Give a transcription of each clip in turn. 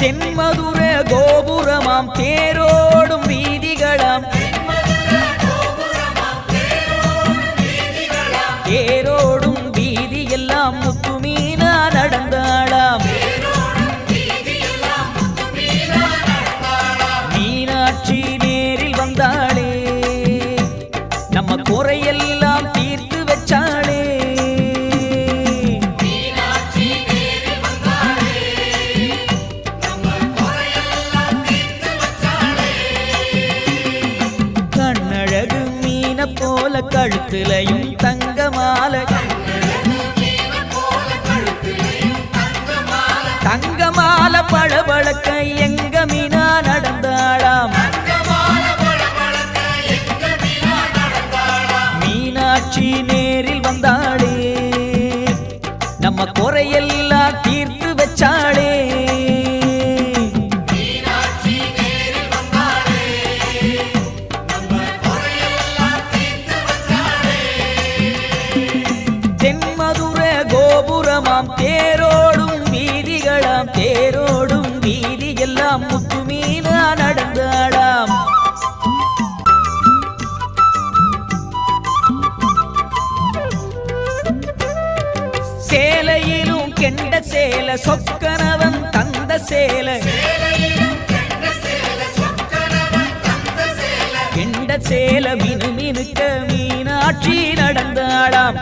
தென்மதுர கோபுரமாம் தேரோடும் வீதிகளாம். தேரோடும் வீதி எல்லாம் முத்துமீனா நடந்தாளாம். மீனாட்சி நேரில் வந்தாளே. நம்ம குறைய போல கழுத்துலையும் தங்க மாலை தங்க மாலை பளபளக்க எங்க மீனா நடந்தாளாம். மீனாட்சி நேரில் வந்தாளே. நம்ம குறையெல்லாம் தீர்த்து கோபுரமாம் தேரோடும் வீதிகளாம் தேரோடும் வீதி எல்லாம் முத்துமீனா நடந்தாடாம் சேலையிலும் கெண்ட சேல சொக்கனவன் தந்த சேல. கெண்ட சேல மினுமினுக்க மீனாட்சி நடந்தாளாம்.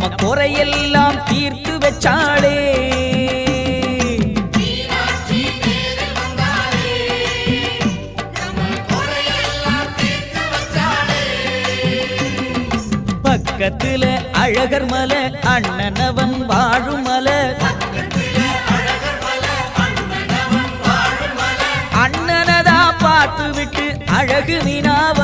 நம்ம குறையெல்லாம் தீர்த்து வச்சாளே. பக்கத்துல அழகர் மலை அண்ணனவன் வாழும் மலை. அண்ணனதா பார்த்து விட்டு அழகு மீனாவ